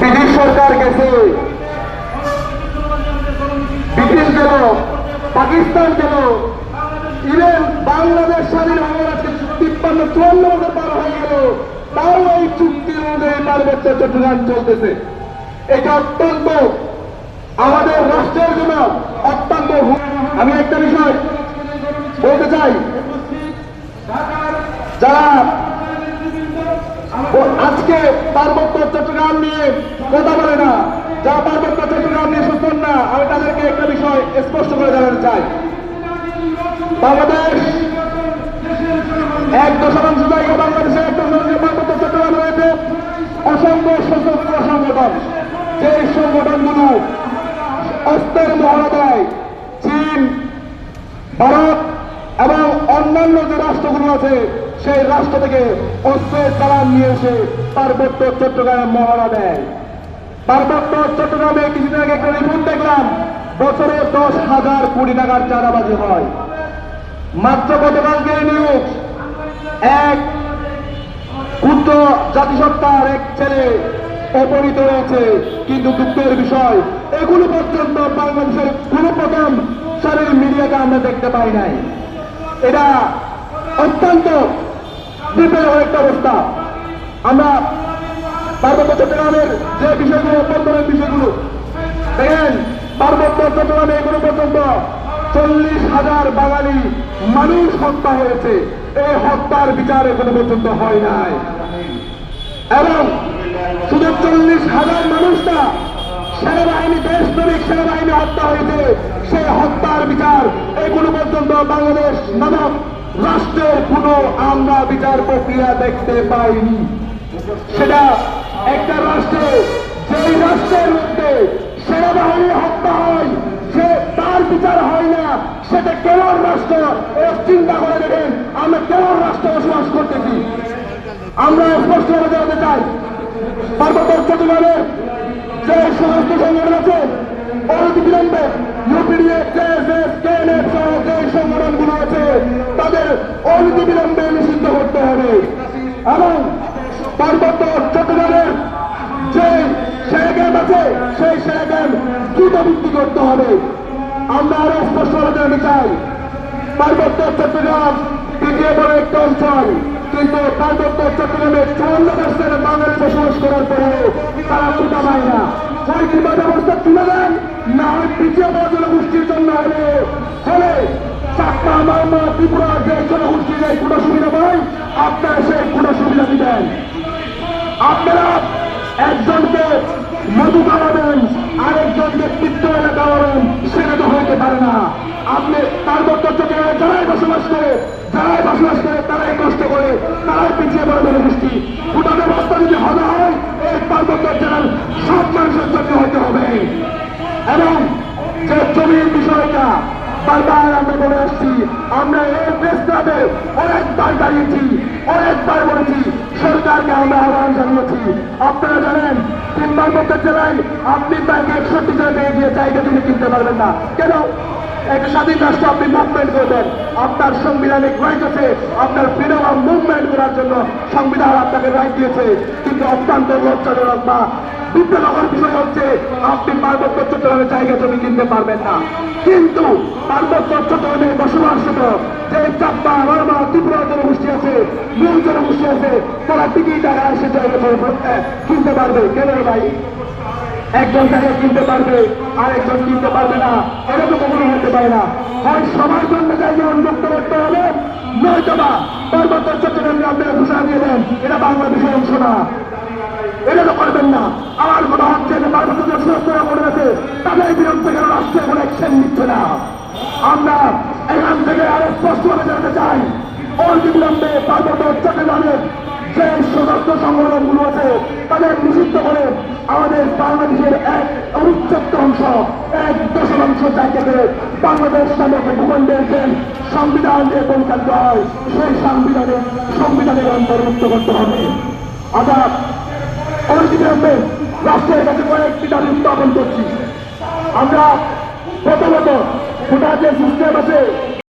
British সরকার গেছে। British গেল, পাকিস্তান গেল। ইভেন বাংলাদেশ স্বাধীন হওয়ার আজকে তিপ্পান্ন, চুয়ান্ন বছর পার হয়ে গেল। তাও এই চুক্তির অনুযায়ী পার্বত্য চট্টগ্রাম চলতেছে। এটা অত্যন্ত আমাদের রাষ্ট্রের জন্য অত্যন্ত আমি একটা বিষয় বলতে চাই। যারা আজকে পার্বত্য চট্টগ্রাম নিয়ে কথা বলে না। যারা পার্বত্য চট্টগ্রাম নিয়ে সুস্থ না, আমি তাদেরকে একটা বিষয় স্পষ্ট করে জানাতে চাই। বাংলাদেশ এক দশমাংশ জায়গা বাংলাদেশে এক দশমাংশ পার্বত্য চট্টগ্রাম রয়েছে। অসংখ্য সশস্ত্র সংগঠন। যে সংগঠনগুলো অস্ত্রের মহড়া দেয় চীন, ভারত এবং অন্যান্য যে রাষ্ট্রগুলো আছে সেই রাষ্ট্র থেকে অস্ত্রের চালান নিয়ে এসে পার্বত্য চট্টগ্রামে মহড়া দেয়। পার্বত্য চট্টগ্রামে কিছুদিন আগে একটা রিপোর্ট দেখলাম, বছরে দশ হাজার কোটি টাকার চাঁদাবাজি হয়। মাত্র গতকালকে নিউজ এক ক্ষুদ্র জাতিসত্তার এক ছেলে অপহৃত হয়েছে। কিন্তু দুঃখের বিষয় এগুলো পর্যন্ত বাংলাদেশের কোন প্রথম সারের মিডিয়াকে আমরা দেখতে পাই নাই। এটা অত্যন্ত বিপদের একটা অবস্থা। আমরা পার্বত্য চট্টগ্রামের যে বিষয়গুলো অভ্যন্তরের বিষয়গুলো, দেখেন, পার্বত্য চট্টগ্রামে এগুলো পর্যন্ত চল্লিশ হাজার বাঙালি মানুষ হত্যা হয়েছে। এই হত্যার বিচার এখনও পর্যন্ত হয় নাই। এবং শুধু চল্লিশ হাজার মানুষটা সেনাবাহিনী, দেশপ্রেমিক সেনাবাহিনী হত্যা হয়েছে। সেই হত্যার বিচার এগুলো পর্যন্ত বাংলাদেশ নামক রাষ্ট্রের কোনো আমরা বিচার প্রক্রিয়া দেখতে পাইনি। সেটা একটা রাষ্ট্রে, যেই রাষ্ট্রের মধ্যে সেনাবাহিনী হত্যা হয়, সে তার বিচার হয় না। সেটা কেমন রাষ্ট্র চিন্তা করে দেখেন, আমরা কেমন রাষ্ট্রে বসবাস করতেছি। আমরা স্পষ্টভাবে জানাতে চাই, পার্বত্য চট্টগ্রামের যে সমস্ত সংগঠন আছে অনতি বিলম্বে ইউপিডিএ, কেএসএস, কেএনএফ সহ যে সংগঠনগুলো আছে, তাদের অনতি বিলম্বে নিষিদ্ধ করতে হবে। এবং পার্বত্য চট্টগ্রামের যে সেরা ক্যাম্প আছে, সেই সেরা ক্যাম্প দ্রুত বৃদ্ধি করতে হবে। আমরা আরও স্পষ্টভাবে জানাতে চাই, পার্বত্য চট্টগ্রাম তৃতীয় বড় একটা অঞ্চল, কিন্তু পার্বত্য চট্টগ্রামে চুয়ান্ন পার্সেন্ট বাঙালি বসবাস করার পরেও তারা কোটা পায় না? পরিকৃত ব্যবস্থা তুলে দেন না হয় পিছিয়ে পড়া জনগোষ্ঠীর জন্য হবে। ফলে চাকমা মামা ত্রিপুরা যে জনগোষ্ঠী যে কোটা সুবিধা পায়? আপনারা সে কোটা সুবিধা দিবেন। আপনারা একজনকে মধু খাওয়াবেন আরেকজনকে পিত্ত এলা খাওয়াবেন সেটা তো হইতে পারে না আপনি তার বক্তব্যকে যারাই বসবাস করে যারাই বসবাস করে তারাই কষ্ট করে তারাই পিছিয়ে পড়ে জনগোষ্ঠী গোটা ব্যবস্থা যদি হবে হয় এই পার্বত্য জেলার সব মানুষের জন্য হতে হবে এবং যে জমির বিষয়টা বারবার আমরা বলে আসছি, আমরা এই প্রেস অনেকবার দাঁড়িয়েছি, অনেকবার বলেছি, সরকারকে আমরা আহ্বান জানিয়েছি। আপনারা জানেন পার্বত্য জেলায় আপনি ব্যাংকে একষট্টি জায়গায় গিয়ে জায়গা তুমি কিনতে পারবেন না। কেন? এক স্বাধীন রাষ্ট্র আপনি মুভমেন্ট করবেন আপনার সাংবিধানিক রাইট আছে, আপনার ফ্রিডম অফ মুভমেন্ট করার জন্য সংবিধান আপনাকে রাইট দিয়েছে। কিন্তু অত্যন্ত লজ্জাজনক বা বিদ্যানগর বিষয় হচ্ছে, আপনি পার্বত্য চট্টগ্রামে জায়গা জমি কিনতে পারবেন না। কিন্তু পার্বত্য চট্টগ্রামে বসবাসরত যে চাপ্পা বার্মা ত্রিপুরা জনগোষ্ঠী আছে, মূল জনগোষ্ঠী আছে, তারা টিকিট টাকা এসে জায়গা কিনতে পারবে। কেন ভাই? একজন জায়গা কিনতে পারবে, আরেকজন কিনতে পারবে না। তো কখনো হতে পারে না। হয় সবার জন্য জায়গা উন্মুক্ত করতে হবে নয়তো বা পার্বত্য চট্টগ্রামে আপনারা ঘোষণা দিয়ে এটা বাংলাদেশের অংশ না। এটা তো করবেন না। আমার মনে হচ্ছে যে যে সুরক্ষা করে আছে তাদের বিরুদ্ধে কেন রাষ্ট্রে কোনো অ্যাকশন নিচ্ছে না। আমরা এখান থেকে আরও স্পষ্টভাবে জানাতে চাই অতি বিলম্বে পার্বত্য চট্টগ্রামের যে সদস্য সংগঠনগুলো আছে, তাদের নিষিদ্ধ করে আমাদের বাংলাদেশের এক অবিচ্ছেদ্য অংশ, এক দশমাংশ জায়গাকে বাংলাদেশ নামক ভূখণ্ডের যে সংবিধান যে পরিচালিত হয়, সেই সংবিধানে সংবিধানের অন্তর্ভুক্ত করতে হবে। অর্থাৎ অনতিবিলম্বে রাষ্ট্রের কাছে কয়েকটি দাবি উত্থাপন করছি। আমরা প্রথমত গোটা যে সিস্টেম আছে।